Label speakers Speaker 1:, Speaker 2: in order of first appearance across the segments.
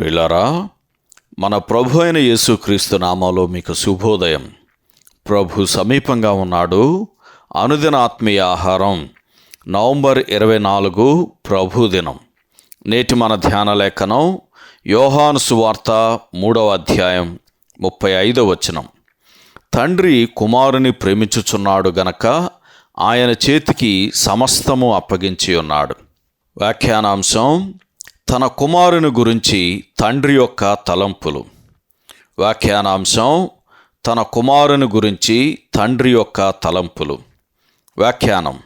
Speaker 1: ప్రిలరా మన ప్రభు అయిన యేసుక్రీస్తు నామాలో మీకు శుభోదయం. ప్రభు సమీపంగా ఉన్నాడు. అనుదిన ఆత్మీయ ఆహారం నవంబర్ ఇరవై నాలుగు ప్రభు దినం. నేటి మన ధ్యాన లేఖనం యోహాను సువార్త మూడవ అధ్యాయం ముప్పై ఐదవ వచనం. తండ్రి కుమారుని ప్రేమించుచున్నాడు గనక ఆయన చేతికి సమస్తము అప్పగించి ఉన్నాడు. వ్యాఖ్యానాంశం తన కుమారుని గురించి తండ్రి యొక్క తలంపులు. వ్యాఖ్యానాంశం తన కుమారుని గురించి తండ్రి యొక్క తలంపులు. వ్యాఖ్యానం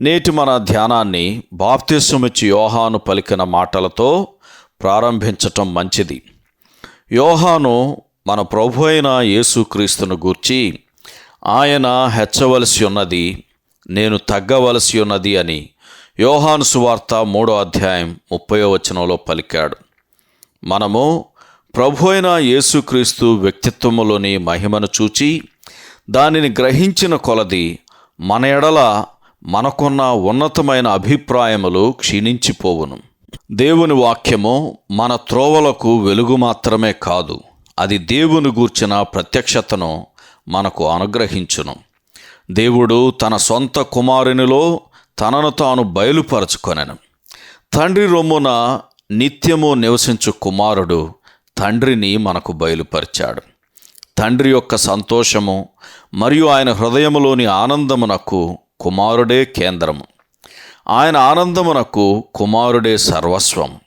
Speaker 1: నేటి మన ధ్యానాన్ని బాప్తిస్సుమిచ్చి యోహాను పలికిన మాటలతో ప్రారంభించటం మంచిది. యోహాను మన ప్రభు అయిన యేసుక్రీస్తును గూర్చి ఆయన హెచ్చవలసి ఉన్నది నేను తగ్గవలసి ఉన్నది అని యోహాను సువార్త మూడో అధ్యాయం ముప్పయో వచనంలో పలికాడు. మనము ప్రభు అయిన యేసుక్రీస్తు వ్యక్తిత్వములోని మహిమను చూచి దానిని గ్రహించిన కొలది మన ఎడల మనకున్న ఉన్నతమైన అభిప్రాయములు క్షీణించిపోవును. దేవుని వాక్యము మన త్రోవలకు వెలుగు మాత్రమే కాదు అది దేవుని గూర్చిన ప్రత్యక్షతను మనకు అనుగ్రహించును. దేవుడు తన సొంత కుమారునిలో తనను తాను బయలుపరచుకొనెను. తండ్రి రొమ్మున నిత్యము నివసించు కుమారుడు తండ్రిని మనకు బయలుపరిచాడు. తండ్రి యొక్క సంతోషము మరియు ఆయన హృదయములోని ఆనందమునకు కుమారుడే కేంద్రము. ఆయన ఆనందమునకు కుమారుడే సర్వస్వం.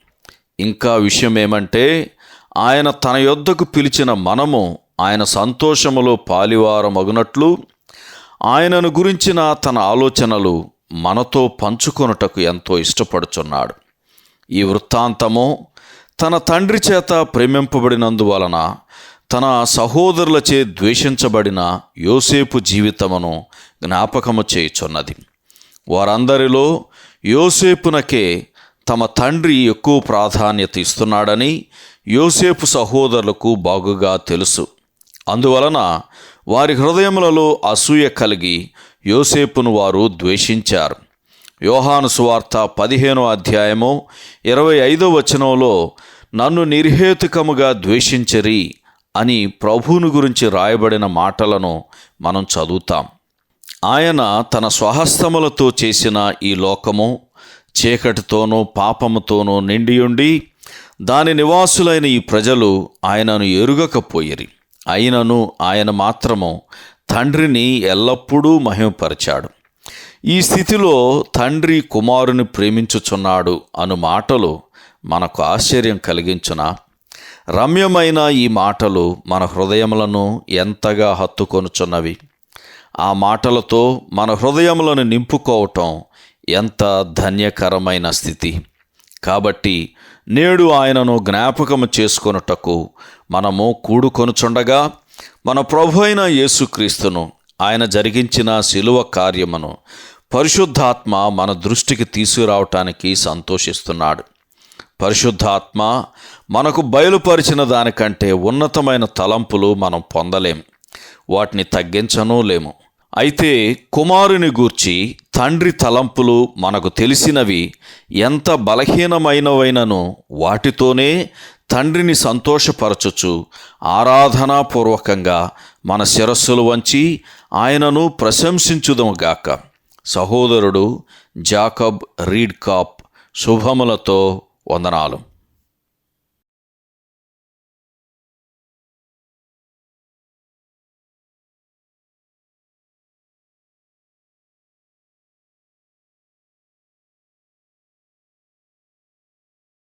Speaker 1: ఇంకా విషయం ఏమంటే ఆయన తన యొద్దకు పిలిచిన మనము ఆయన సంతోషములో పాలివారమగునట్లు ఆయనను గురించిన తన ఆలోచనలు మనతో పంచుకొనుటకు ఎంతో ఇష్టపడుచున్నాడు. ఈ వృత్తాంతము తన తండ్రి చేత ప్రేమింపబడినందువలన తన సహోదరులచే ద్వేషించబడిన యోసేపు జీవితమును జ్ఞాపకము చేయుచున్నది. వారందరిలో యోసేపునకే తమ తండ్రి ఎక్కువ ప్రాధాన్యత ఇస్తున్నాడని యోసేపు సహోదరులకు బాగుగా తెలుసు. అందువలన వారి హృదయములలో అసూయ కలిగి యోసేపును వారు ద్వేషించారు. యోహాను సువార్త పదిహేనో అధ్యాయము ఇరవై ఐదో వచనంలో నన్ను నిర్హేతుకముగా ద్వేషించరి అని ప్రభువుని గురించి రాయబడిన మాటలను మనం చదువుతాం. ఆయన తన స్వహస్తములతో చేసిన ఈ లోకము చీకటితోనూ పాపముతోనూ నిండియుండి దాని నివాసులైన ఈ ప్రజలు ఆయనను ఎరుగకపోయిరి అయినను ఆయన మాత్రము తండ్రిని ఎల్లప్పుడూ మహిమపరిచాడు. ఈ స్థితిలో తండ్రి కుమారుని ప్రేమించుచున్నాడు అను మాటలు మనకు ఆశ్చర్యం కలిగించున? రమ్యమైన ఈ మాటలు మన హృదయములను ఎంతగా హత్తుకొనుచున్నవి? ఆ మాటలతో మన హృదయములను నింపుకోవటం ఎంత ధన్యకరమైన స్థితి. కాబట్టి నేడు ఆయనను జ్ఞాపకము చేసుకొనుటకు మనము కూడుకొనుచుండగా మన ప్రభు అయిన యేసుక్రీస్తును ఆయన జరిగించిన శిలువ కార్యమును పరిశుద్ధాత్మ మన దృష్టికి తీసుకురావటానికి సంతోషిస్తున్నాడు. పరిశుద్ధాత్మ మనకు బయలుపరిచిన దానికంటే ఉన్నతమైన తలంపులు మనం పొందలేం. వాటిని తగ్గించనూ లేము. అయితే కుమారుని గూర్చి తండ్రి తలంపులు మనకు తెలిసినవి ఎంత బలహీనమైనవైనను వాటితోనే తండ్రిని సంతోషపరచుచు ఆరాధనాపూర్వకంగా మన శిరస్సులు వంచి ఆయనను ప్రశంసించుదముగాక సహోదరుడు జాకబ్ రీడ్ కాప్ శుభములతో వందనాలు.